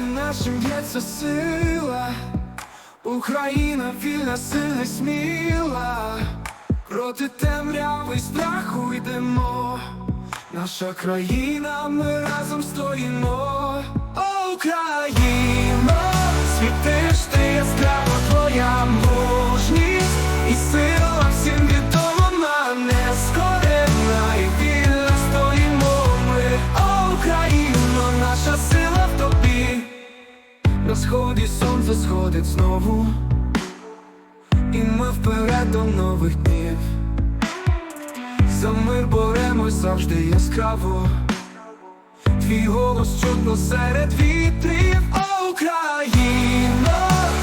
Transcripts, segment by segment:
наша сила, Україна вільна, сильна, сміла, проти темряви страху йдемо. Наша країна, ми разом стоїмо. О, Україно, сході сонце сходить знову, і ми вперед до нових днів. За мир боремось завжди яскраво. Твій голос чутно серед вітрів, О, Україно,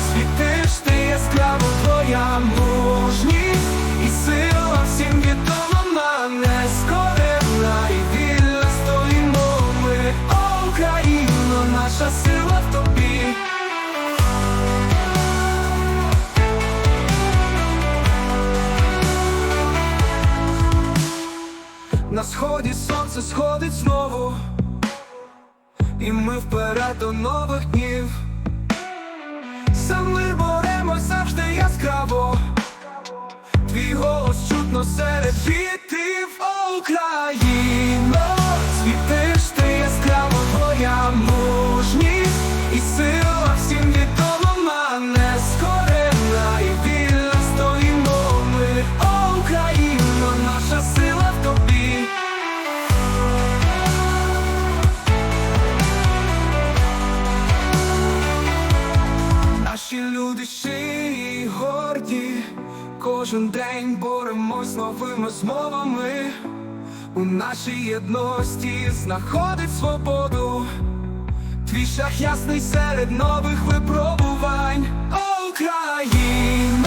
світиш ти яскраво твоя мужність. І сила всім відома не скорена. І вільна стоїмо ми, О, наша сила На сході сонце сходить знову, і ми вперед до нових днів. Сами боремось завжди яскраво. Твій голос чутно серед вітрів, кожен день боремось з новими змовами. У нашій єдності знаходить свободу. Твій шлях ясний серед нових випробувань. О, Україно,